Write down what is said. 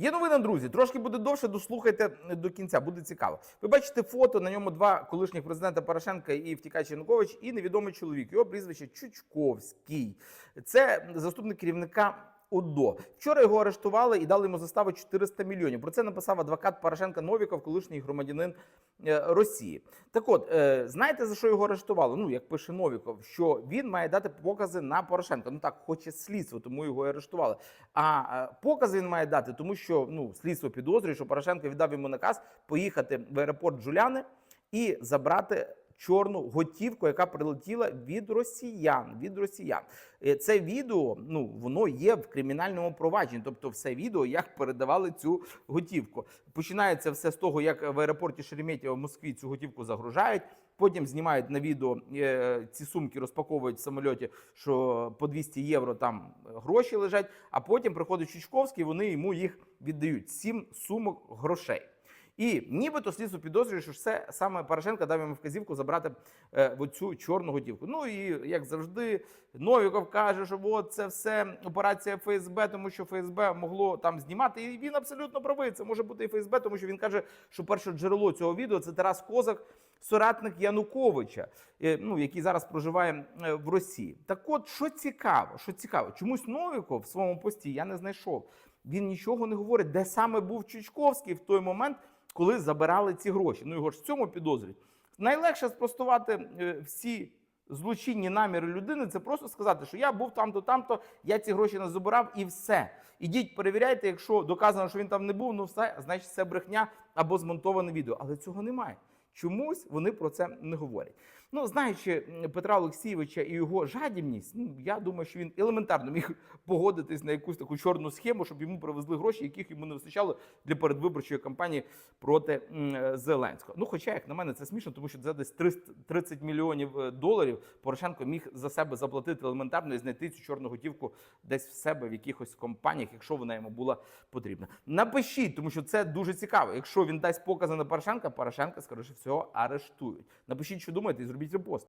Є новина, друзі. Трошки буде довше. Дослухайте до кінця, буде цікаво. Ви бачите фото. На ньому два колишніх президента Порошенка і втікач Янукович, і невідомий чоловік. Його прізвище Чучковський. Це заступник керівника. ОДО. Вчора його арештували і дали йому заставу 400 мільйонів. Про це написав адвокат Порошенка Новіков, колишній громадянин е, Росії. Так от, е, знаєте за що його арештували? Ну як пише Новіков, що він має дати покази на Порошенка. Ну так, хоче слідство, тому його арештували. А е, покази він має дати, тому що ну слідство підозрює, що Порошенко віддав йому наказ поїхати в аеропорт Джуляни і забрати. Чорну готівку, яка прилетіла від росіян. Від росіян Е, це відео ну воно є в кримінальному провадженні. Тобто, все відео, як передавали цю готівку. Починається все з того, як в аеропорті Шереметьєво в Москві цю готівку загружають. Потім знімають на відео е, ці сумки, розпаковують в самольоті, що по 200 євро там гроші лежать. А потім приходить Чучковський, вони йому їх віддають. Сім сумок грошей. І нібито слідство підозрює, що це саме Порошенко дав йому вказівку забрати е, цю чорну готівку. Ну і як завжди, Новіков каже, що от це все операція ФСБ, тому що ФСБ могло там знімати. І він абсолютно правий. Це може бути і ФСБ, тому що він каже, що перше джерело цього відео це Тарас Козак, соратник Януковича, е, ну який зараз проживає е, в Росії. Так, от що цікаво, що цікаво, чомусь Новіков в своєму пості я не знайшов. Він нічого не говорить, де саме був Чучковський в той момент, коли забирали ці гроші. Ну його ж в цьому підозрюють. Найлегше спростувати е, всі злочинні наміри людини це просто сказати, що я був там-то, там-то, я ці гроші не забирав, і все. Ідіть, перевіряйте, якщо доказано, що він там не був, ну все, значить це брехня або змонтоване відео. Але цього немає. Чомусь вони про це не говорять. Ну, знаючи Петра Олексійовича і його жадібність, ну я думаю, що він елементарно міг погодитись на якусь таку чорну схему, щоб йому привезли гроші, яких йому не вистачало для передвиборчої кампанії проти е, Зеленського. Ну, хоча, як на мене, це смішно, тому що це десь 300 30 мільйонів е, доларів Порошенко міг за себе заплатити елементарно і знайти цю чорну готівку десь в себе в якихось компаніях, якщо вона йому була потрібна. Напишіть, тому що це дуже цікаво. Якщо він дасть покази на Порошенка, Порошенка, скоріше всього, арештують. Напишіть, що думаєте, і зробіть Be the boss.